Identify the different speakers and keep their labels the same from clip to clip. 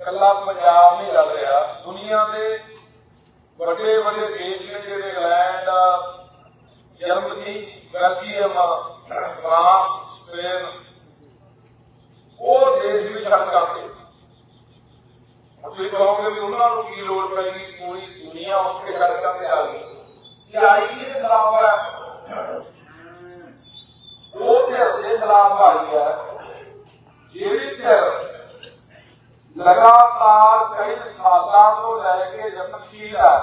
Speaker 1: ਕੱਲਾ ਪੰਜਾਬ ਨਹੀਂ ਲੜ ਰਿਹਾ। ਦੁਨੀਆ ਦੇ ਵੱਡੇ ਵੱਡੇ ਦੇਸ਼ ਨੇ ਜਿਹੜੇ England, Germany, Belgium, France, Spain, ਉਹ ਦੇਸ਼ ਵੀ ਸੜਕਾਂ ਤੇ ਤੁਸੀਂ ਕਹੋਗੇ ਵੀ ਉਹਨਾਂ ਨੂੰ ਕੀ ਲੋੜ ਪੈਗੀ ਪੂਰੀ ਦੁਨੀਆ ਉੱਠ ਸੜਕਾਂ ਤੇ ਆ ਗਈ। ਇਹ ਆਈ ਕਿਹਦੇ ਖਿਲਾਫ ਹੈ ਉਹ ਧਿਰ ਦੇ ਖਿਲਾਫ ਆਈ ਹੈ। ਜਿਹੜੀ ਧਿਰ ਲਗਾਤਾਰ ਕਈ ਸਾਲਾਂ ਤੋਂ ਲੈ ਕੇ ਯਤਨਸ਼ੀਲ ਹੈ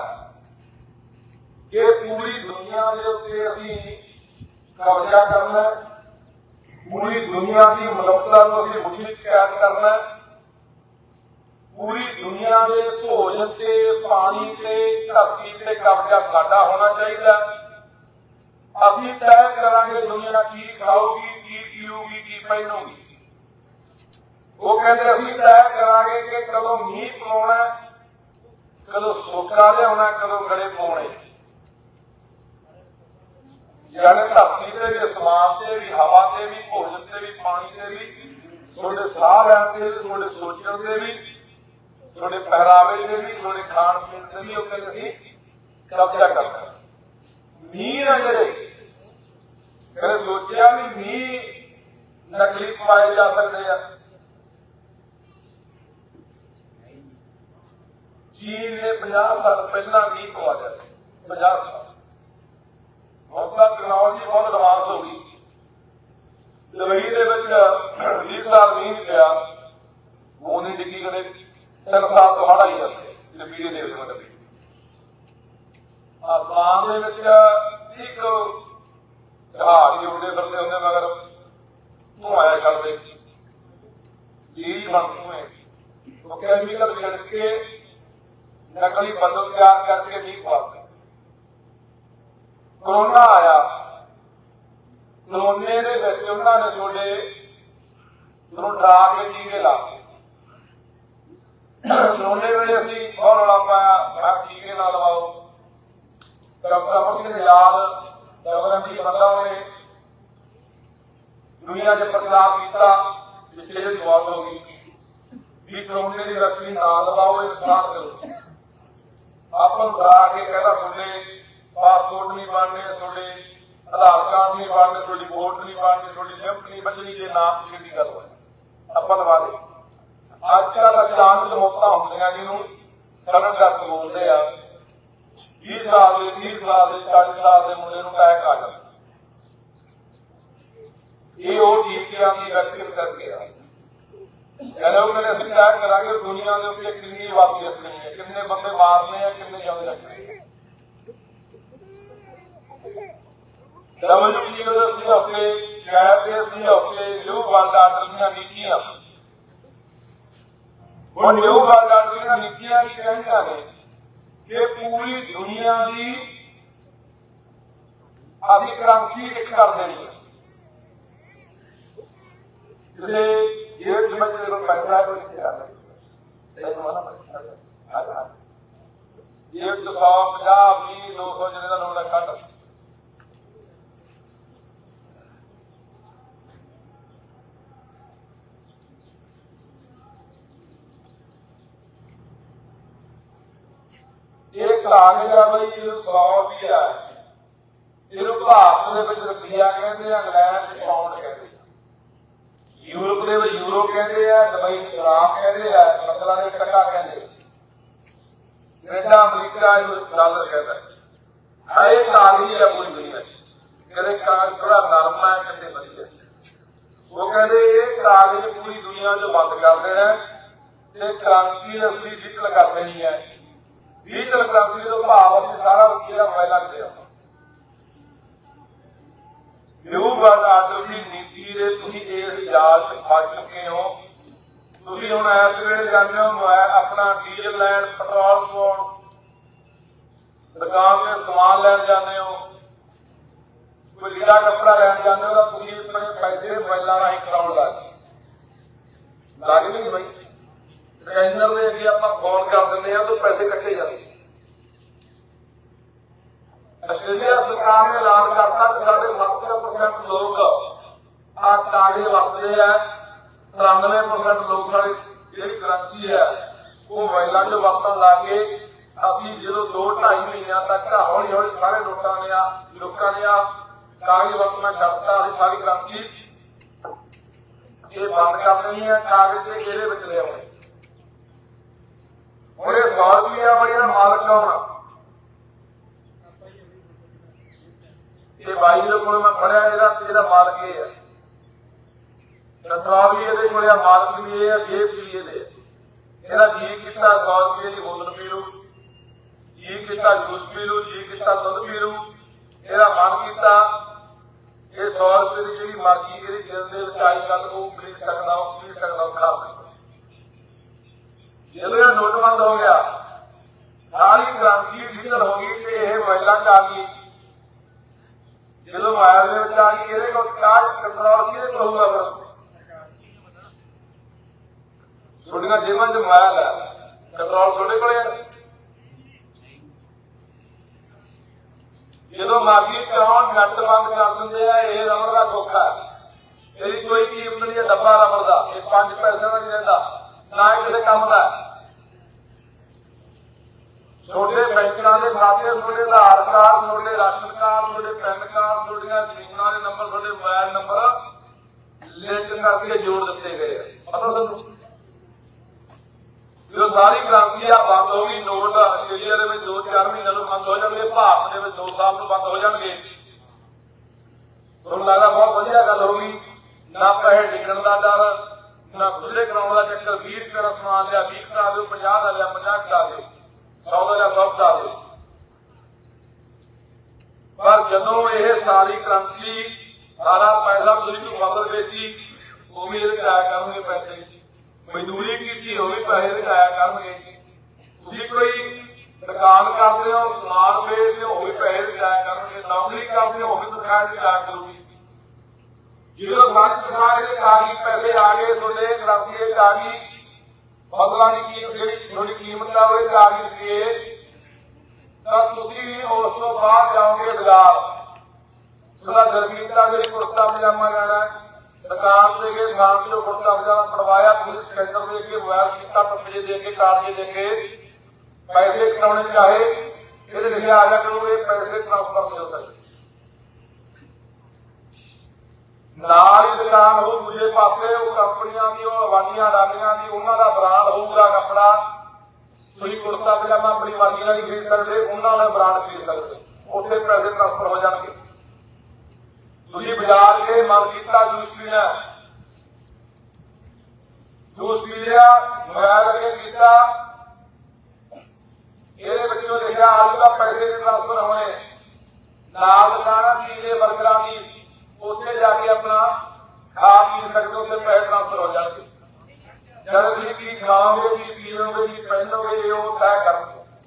Speaker 1: ਕਿ ਪੂਰੀ ਦੁਨੀਆ ਦੇ ਉੱਤੇ ਅਸੀਂ ਕਬਜ਼ਾ ਕਰਨਾ ਪੂਰੀ ਦੁਨੀਆ ਦੀ ਮਨੁੱਖਤਾ ਨੂੰ ਅਸੀਂ ਮੁੱਠੀ ਕੈਦ ਕਰਨਾ ਪੂਰੀ ਦੁਨੀਆ ਦੇ ਭੋਜਨ ਤੇ ਪਾਣੀ ਤੇ ਧਰਤੀ ਤੇ ਕਬਜ਼ਾ ਸਾਡਾ ਹੋਣਾ ਚਾਹੀਦਾ ਅਸੀਂ ਤੈਅ ਕਰਾਂਗੇ ਦੁਨੀਆ ਕੀ ਖਾਊਗੀ, ਕੀ ਪੀਊਗੀ, ਕੀ ਪਹਿਨੂਗੀ ਉਹ ਕਹਿੰਦੇ ਅਸੀਂ ਤੈਅ ਕਰਾਂਗੇ ਕਿ ਕਦੋਂ ਮੀਂਹ ਪਾਉਣਾ ਕਦੋਂ ਸੋਕਾ ਲਿਆਉਣਾ ਕਦੋਂ ਗੜੇ ਪਾਉਣੇ। ਯਾਨੀ ਧਰਤੀ ਤੇ ਵੀ ਅਸਮਾਨ ਤੇ ਵੀ, ਹਵਾ ਤੇ ਵੀ, ਭੋਜਨ ਤੇ ਵੀ, ਪਾਣੀ ਤੇ ਵੀ, ਤੁਹਾਡੇ ਸਾਹ ਲੈਣ ਤੇ ਵੀ, ਤੁਹਾਡੇ ਸੋਚਣ ਤੇ ਵੀ, ਤੁਹਾਡੇ ਪਹਿਰਾਵੇ ਤੇ ਵੀ, ਤੁਹਾਡੇ ਖਾਣ ਪੀਣ ਤੇ ਵੀ ਉਹ ਕਹਿੰਦੇ ਅਸੀਂ ਕਬਜ਼ਾ ਕਰਨਾ ਮੀਂਹ ਆ ਜਿਹੜੇ ਕਹਿੰਦੇ ਸੋਚਿਆ ਵੀ ਮੀਂਹ ਨਕਲੀ ਪਾਏ ਜਾ ਸਕਦੇ ਆ। ਚੀਨ ਨੇ 50 ਸਾਲ ਪਹਿਲਾਂ ਮੀਂਹ ਪਵਾ ਸੀ। 50 ਸਾਲ। ਹੁਣ ਤਾਂ ਟੈਕਨੋਲੋਜੀ ਬਹੁਤ ਐਡਵਾਂਸ ਹੋ ਗਈ। ਦੁਬਈ ਦੇ ਵਿੱਚ 20 ਸਾਲ ਮੀਂਹ ਪਿਆ ਉਹ ਨਹੀਂ ਡਿੱਗੀ ਕਦੇ ਤਿੰਨ ਸਾਲ ਤੋਂ ਹੜਾ ਹੀ ਜਾਂਦੇ ਜਿਹੜੇ ਵੀਡੀਓ ਦੇਖਦੇ ਹੋ ਕਦੇ ਆਸਮਾਨ ਦੇ ਵਿੱਚ ਇੱਕ ਜਹਾਜ਼ ਉੱਡੇ ਫਿਰਦੇ ਹੁੰਦੇ ਮਗਰ ਧੂਆਂ ਛੱਡਦੇ। ਜੀ ਬਣਦੇ ਹੋਏ ਉਹ ਕੈਮੀਕਲ ਛਿੜਕ ਕੇ ਨਕਲੀ ਬੱਦਲ ਤਿਆਰ ਕਰਕੇ ਮੀਂਹ ਪਾ ਸਕਦੇ। ਕਰੋਨਾ ਆਇਆ। ਕਰੋਨੇ ਦੇ ਵਿੱਚ ਉਹਨਾਂ ਨੇ ਤੁਹਾਡੇ ਤੁਹਾਨੂੰ ਡਰਾ ਕੇ ਟੀਕੇ ਲਾਤੇ ਕਰੋਨੇ ਵੇਲੇ ਅਸੀਂ ਬਹੁਤ ਰੌਲਾ ਪਾਇਆ ਮੈਂ ਟੀਕੇ ਨਾ ਲਵਾਓ। ਡਾਕਟਰ ਅਮਰ ਸਿੰਘ ਯਾਦ ਡਾਕਟਰ ਦੀ ਬੰਦਾ ਨੇ ਦੁਨੀਆ 'ਚ ਪ੍ਰਚਾਰ ਕੀਤਾ, ਪਿੱਛੇ ਜਿਹੀ ਸਵਾਲ ਹੋ ਗਈ ਵੀ ਕਰੋਨੇ ਦੀ ਵੈਕਸੀਨ ਨਾ ਲਵਾਓ, ਇਹ ਸਾਥ ਕਰੋ। ਆਪਾਂ ਨੂੰ ਡਰਾ ਕੇ ਕਹਿੰਦਾ ਤੁਹਾਡੇ ਪਾਸਪੋਰਟ ਨਹੀਂ ਬਣਨੇ ਤੁਹਾਡੇ, ਆਧਾਰ ਕਾਰਡ ਨਹੀਂ ਬਣਨੇ ਤੁਹਾਡੀ ਵੋਟ ਨਹੀਂ ਬਣਨੀ, ਤੁਹਾਡੀ ਲਿਫਟ ਨਹੀਂ ਬਚਣੀ ਜੇ ਨਾ ਤੁਸੀਂ ਦੀ ਗੱਲ ਹੋਏ ਆਪਾਂ ਲਵਾ ਦੇ ਅੱਜ ਕੱਲ੍ਹ ਅਚਾਨਕ ਮੌਤਾਂ ਹੁੰਦੀਆਂ ਜਿਹਨੂੰ ਸੜਨ ਦਰਦ ਬੋਲਦੇ ਆ। 20 ਸਾਲ ਦੇ 30 ਸਾਲ ਦੇ 40 ਸਾਲ ਦੇ ਮੁੰਡੇ ਨੂੰ ਅਟੈਕ ਆ ਜਾਂਦਾ। ਇਹ ਉਹ ਟੀਕਿਆਂ ਦੀ ਵੈਕਸੀਨ ਕਰਕੇ ਆ ਕਹਿੰਦੇ ਉਹ ਕਹਿੰਦੇ ਅਸੀਂ ਤੈਅ ਕਰਾਂਗੇ ਦੁਨੀਆ ਦੇ ਉੱਤੇ ਕਿੰਨੀ ਆਬਾਦੀ ਰੱਖਣੀ ਹੈ, ਕਿੰਨੇ ਬੰਦੇ ਮਾਰਨੇ ਆ, ਕਿੰਨੇ ਜਿਉਂਦੇ ਰੱਖਣੇ ਡਬਲਯੂਟੀਓ ਦੇ ਸਮਝੌਤੇ ਕੈਬ ਦੇ ਸਮਝੌਤੇ ਨਿਊ ਵਰਲਡ ਆਰਡਰ ਦੀਆਂ ਨੀਤੀਆਂ। ਹੁਣ ਨਿਊ ਵਰਲਡ ਆਰਡਰ ਦੀਆਂ ਨੀਤੀਆਂ ਕੀ ਕਹਿੰਦੀਆਂ ਨੇ? ਕਿ ਪੂਰੀ ਦੁਨੀਆ ਦੀ ਅਸੀਂ ਕਰੰਸੀ ਇੱਕ ਕਰ ਦੇਣੀ ਹੈ। ਕਿਸੇ ਇਹ ਜਿਵੇਂ ਜਿਹੜਾ ਪੈਸਾ ਹੈ ਉਹ ਕਿੱਥੇ ਆ ਰਿਹਾ ਇਹ 100 50 20 200 ਜਿਹਨੇ ਦਾ ਨੋਟ ਹੈ ਇਹ ਕਾਗਜ਼ ਆ ਬਈ 100 ਵੀ ਆ ਇਹਨੂੰ ਭਾਰਤ ਦੇ ਵਿੱਚ ਰੁਪਈਆ ਕਹਿੰਦੇ ਆ ਇੰਗਲੈਂਡ ਚ ਪਾਉਂਡ ਕਹਿੰਦੇ ਯੂਰਪ ਦੇ ਵਿੱਚ ਯੂਰੋ ਕਹਿੰਦੇ ਆ, ਦੁਬਈ ਚ ਗ੍ਰਾਮ ਕਹਿੰਦੇ ਆ ਮਤਲਬ ਦੇ ਟਕਾ ਕਹਿੰਦੇ ਆ। ਕੈਨੇਡਾ, ਅਮਰੀਕਾ ਨੂੰ ਡਾਲਰ ਕਹਿੰਦਾ। ਹੈ ਇਹ ਕਾਗਜ਼ ਆ ਪੂਰੀ ਦੁਨੀਆ 'ਚ। ਕਦੇ ਕਾਗਜ਼ ਥੋੜਾ ਨਰਮ ਹੈ ਕਦੇ ਵਧੀਆ। ਉਹ ਕਹਿੰਦੇ ਇਹ ਕਾਗਜ਼ ਪੂਰੀ ਦੁਨੀਆ 'ਚ ਬੰਦ ਕਰ ਦੇਣਾ ਤੇ ਕਰੰਸੀ ਅਸੀਂ ਸਿੱਟਲ ਕਰ ਦੇਣੀ ਹੈ ਡਿਜੀਟਲ ਕਰੰਸੀ ਦਾ ਭਾਵ ਅਸੀਂ ਸਾਰਾ ਰੁਪਈਆ ਮੋਬਾਈਲਾਂ ਤੇ ਆ ਨਿਊ ਵਰਲਡ ਆਰਡਰ ਦੀ ਨੀਤੀ ਦੇ ਤੁਸੀਂ ਇਸ ਜਾਲ 'ਚ ਫਸ ਚੁੱਕੇ ਹੋ ਤੁਸੀਂ ਹੁਣ ਇਸ ਵੇਲੇ ਜਾਂਦੇ ਹੋ ਮੋਬਾਈਲ ਆਪਣਾ ਡੀਜ਼ਲ ਲੈਣ, ਪੈਟਰੋਲ ਪਵਾਉਣ ਦੁਕਾਨ ਤੇ ਸਮਾਨ ਲੈਣ ਜਾਂਦੇ ਹੋ। ਕੋਈ ਲੀੜਾ ਕੱਪੜਾ ਲੈਣ ਜਾਂਦੇ ਹੋ ਤਾਂ ਤੁਸੀਂ ਆਪਣੇ ਪੈਸੇ ਮੋਬਾਈਲਾਂ ਰਾਹੀਂ ਕਰਾਉਣ ਲੱਗ ਲੱਗ ਨਹੀਂ ਬਈ। ਸਕੈਨਰ ਦੇ ਅੱਗੇ ਆਪਾਂ ਫੋਨ ਕਰ ਦਿੰਦੇ ਆ ਤਾਂ ਪੈਸੇ ਕੱਟੇ ਜਾਂਦੇ ਆਸਟ੍ਰੇਲੀਆ ਸਰਕਾਰ ਨੇ ਐਲਾਨ ਕਰਤਾ ਕਿ ਸਾਡੇ 70% ਲੋਕ ਆ ਕਾਗਜ਼ ਵਰਤਦੇ ਆ। 93% ਲੋਕ ਸਾਡੇ ਜਿਹੜੀ ਕਰੰਸੀ ਹੈ, ਉਹ ਮੋਬਾਈਲਾਂ 'ਚ ਵਰਤਣ ਲੱਗ ਗਏ ਅਸੀਂ ਜਦੋਂ 2.5 ਮਹੀਨਿਆਂ ਤੱਕ ਹੌਲੀ ਹੌਲੀ ਸਾਰੇ ਲੋਕਾਂ ਨੇ ਆ, ਲੋਕਾਂ ਨੇ ਆ, ਕਾਗਜ਼ ਵਰਤਣਾ ਛੱਡਤਾ ਅਸੀਂ ਸਾਰੀ ਕਰੰਸੀ ਇਹ ਬੰਦ ਕਰਨੀ ਹੈ, ਕਾਗਜ਼ ਦੇ ਇਹਦੇ ਵਿੱਚ ਲੈ ਆਉਣੇ ਹੁਣ ਇਹ 100 ਰੁਪਏ ਬਈ ਇਹਦਾ ਮਾਲਕ ਕੌਣ ਆ? ਇਹ ਬਾਈ ਦੇ ਕੋਲ ਮੈਂ ਪੜਿਆ ਇਹਦਾ ਇਹਦਾ ਮਾਲਕ ਇਹ ਹੈ ਕੰਟਰੋਲ ਵੀ ਇਹਦੇ ਕੋਲ ਆ, ਮਾਲਕ ਵੀ ਇਹ ਹੈ ਜੇਬ ਵੀ ਇਹਦੇ ਹੈ। ਇਹਦਾ ਜੀ ਕੀਤਾ 100 ਰੁਪਏ ਦੀ ਬੋਤਲ ਪੀ ਲੂ ਜੀ ਕੀਤਾ, ਜੂਸ ਪੀ ਲੂ ਜੀ ਕੀਤਾ, ਦੁੱਧ ਪੀ ਲੂ ਇਹਦਾ ਮਨ ਕੀਤਾ, ਇਹ 100 ਰੁਪਏ ਦੀ ਜਿਹੜੀ ਮਰਜ਼ੀ ਇਹਦੇ ਦਿਲ ਦੇ ਵਿੱਚ ਆਈ ਗੱਲ ਉਹ ਖਰੀਦ ਸਕਦਾ, ਉਹ ਪੀ ਸਕਦਾ, ਉਹ ਖਾ ਸਕਦਾ। ਜਦੋਂ ਇਹ ਨੋਟਬੰਦ ਹੋ ਗਿਆ, ਸਾਰੀ ਕਰੰਸੀ ਡਿਜੀਟਲ ਹੋ ਗਈ ਤੇ ਇਹ ਮੋਬਾਈਲਾਂ 'ਚ ਆ ਗਈ। ਜਦੋਂ ਮੋਬਾਈਲ ਦੇ ਵਿੱਚ ਆ ਗਈ, ਇਹਦੇ ਕੋਲ ਕਾਜ ਕੰਟਰੋਲ ਕਿਹਦੇ ਕੋਲ ਹੋਊਗਾ ਫਿਰ। ਤੁਹਾਡੀਆਂ ਜੇਬਾਂ 'ਚ ਮੋਬਾਈਲ ਹੈ ਕੰਟਰੋਲ ਤੁਹਾਡੇ ਕੋਲ ਹੈ ਜਦੋਂ ਮਰਜ਼ੀ ਕਿਉਂ ਨੱਟ ਬੰਦ ਕਰ ਦਿੰਦੇ ਆ, ਇਹ ਰਬੜ ਦਾ ਧੋਖਾ ਇਹਦੀ ਕੋਈ ਕੀਮਤ ਨਹੀਂ ਹੈ ਡੱਬਾ ਰਬੜ ਦਾ। ਇਹ 5 ਪੈਸੇ ਦਾ ਨਹੀਂ ਰਹਿੰਦਾ, ਨਾ ਕਿਸੇ ਕੰਮ ਦਾ। ਹੈ। ਬੈਂਕਾਂ ਦੇ ਖਾਤੇ, ਤੁਹਾਡੇ ਆਧਾਰ ਕਾਰਡ, ਤੁਹਾਡੇ ਰਾਸ਼ਨ ਕਾਰਡ, ਤੁਹਾਡੇ ਪੈਨ ਕਾਰਡ, ਤੁਹਾਡੀਆਂ ਜ਼ਮੀਨਾਂ ਦੇ ਨੰਬਰ, ਤੁਹਾਡੇ ਮੋਬਾਈਲ ਨੰਬਰ ਲਿੰਕ ਕਰਕੇ ਜੋੜ ਦਿੱਤੇ ਗਏ ਆ। ਪਤਾ ਤੁਹਾਨੂੰ? ਜੋ ਸਾਰੀ ਕਰੰਸੀ ਆ ਬੰਦ ਹੋ ਗਈ, ਨੋਟ ਆਸਟ੍ਰੇਲੀਆ ਦੇ ਵਿੱਚ 2-4 ਮਹੀਨਿਆਂ ਨੂੰ ਬੰਦ ਹੋ ਜਾਣਗੇ, ਭਾਰਤ ਦੇ ਵਿੱਚ 2 ਸਾਲ ਨੂੰ ਬੰਦ ਹੋ ਜਾਣਗੇ। ਤੁਹਾਨੂੰ ਲੱਗਦਾ ਬਹੁਤ ਵਧੀਆ ਗੱਲ ਹੋ ਗਈ। ਨਾ ਪੈਸੇ ਡਿੱਗਣ ਦਾ ਡਰ, ਨਾ ਖੁੱਲੇ ਕਰਾਉਣ ਦਾ ਚੱਕਰ। 20 ਰੁਪਏ ਦਾ ਸਮਾਨ ਲਿਆ 20 ਕਰਾ ਦਿਓ 50 ਦਾ ਲਿਆ 50 ਕਰਾ ਦਿਓ 100 ਦਾ ਲਿਆ 100 ਕਰਾ ਦਿਓ। ਪਰ ਜਦੋਂ ਇਹ ਸਾਰੀ ਕਰੰਸੀ, ਸਾਰਾ ਪੈਸਾ ਤੁਸੀਂ ਨੂੰ ਬਦਲ ਵੇਚੀ ਉਹ ਵੀ ਇਹਦੇ ਆਇਆ ਕਰਨਗੇ ਮਜ਼ਦੂਰੀ ਕੀਤੀ ਉਹ ਪੈਸੇ ਇਹਦੇ ਕਰਨਗੇ ਤੁਸੀਂ ਕੋਈ ਦੁਕਾਨ ਕਰਦੇ ਹੋ, ਸਮਾਨ ਵੇਚਦੇ ਹੋ ਵੀ ਪੈਸੇ ਇਹਦੇ ਕਰਨਗੇ, ਨੌਕਰੀ ਕਰਦੇ ਹੋ ਵੀ ਦੁਕਾਨ ਤੇ ਆਇਆ ਕਰੂਗੀ ਜਦੋਂ ਸਾਰੀ ਦੁਕਾਨ ਦੇ ਆ ਪੈਸੇ ਆ ਗਏ, ਤੁਹਾਡੇ ਕਰੰਸੀ ਵਿੱਚ ਫਸਲਾਂ ਦੀ ਕੀਮਤ ਜਿਹੜੀ ਤੁਹਾਡੀ ਕੀਮਤ ਆ, ਉਹ ਆ ਗਈ ਤਾਂ ਤੁਸੀਂ ਉਸ ਤੋਂ ਬਾਅਦ ਜਾਓਗੇ ਬਾਜ਼ਾਰ। ਸੁਣਾ ਗਰਮੀ ਦਾ ਵੀ ਕੁੜਤਾ ਪਜਾਮਾ ਲੈਣਾ ਹੈ। ਦੁਕਾਨ ਤੇ ਗਏ ਖਾਣ ਤੇ ਉਹ ਪੜਵਾਇਆ ਤੁਸੀਂ ਸਕੈਨਰ ਦੇ ਕੇ ਮੋਬਾਈਲ ਕੀਤਾ ਟੱਪੇ ਦੇ ਕੇ ਕਾਰਡ ਦੇ ਕੇ, ਪੈਸੇ ਕਰਾਉਣੇ ਚਾਹੇ, ਇਹਦੇ ਲਿਖਿਆ ਆ ਜਾ ਕਰੋਗੇ ਪੈਸੇ ਟ੍ਰਾਂਸਫਰ ਹੋ ਸਕਦੇ ਨਾਲ ਹੀ ਦੁਕਾਨ ਹੋ, ਦੂਜੇ ਪਾਸੇ ਉਹ ਕੰਪਨੀਆਂ ਦੀ, ਉਹ ਅਵਾਨੀਆਂ ਡਾਲੀਆਂ ਦੀ, ਉਹਨਾਂ ਦਾ ਬ੍ਰਾਂਡ ਹੋਊਗਾ ਕੱਪੜਾ। ਤੁਸੀਂ ਕੁੜਤਾ ਪਜਾਮਾ ਆਪਣੀ ਮਰਜ਼ੀ ਨਾਲ ਖਰੀਦ ਸਕਦੇ, ਉਹਨਾਂ ਦਾ ਬ੍ਰਾਂਡ ਖਰੀਦ ਸਕਦੇ। ਉੱਥੇ ਪੈਸੇ ਟ੍ਰਾਂਸਫਰ ਹੋ ਜਾਣਗੇ। ਤੁਸੀਂ ਬਾਜ਼ਾਰ ਕੇ ਮਨ ਕੀਤਾ ਜੂਸ ਪੀਣਾ। ਜੂਸ ਪੀ ਲਿਆ ਮੋਬਾਈਲ ਅਗੇ ਕੀਤਾ। ਇਹਦੇ ਵਿੱਚੋਂ ਲਿਖਿਆ ਆਜੂਗਾ ਪੈਸੇ ਟ੍ਰਾਂਸਫਰ ਹੋਣੇ। ਨਾਲ ਦੁਕਾਨਾਂ ਚੀਜ਼ੇ ਬਰਗਰਾਂ ਦੀ। ਉੱਥੇ ਜਾ ਕੇ ਆਪਣਾ ਖਾ ਪੀ ਸਕਦੇ ਹੋ ਤੇ ਪੈਸੇ ਟ੍ਰਾਂਸਫਰ ਹੋ ਜਾਣਗੇ। ਜਦ ਤੁਸੀਂ ਕੀ ਖਾਓਗੇ, ਕੀ ਪੀਓਗੇ, ਕੀ ਪਹਿਨੋਗੇ ਉਹ ਤੈਅ ਕਰਨਗੇ।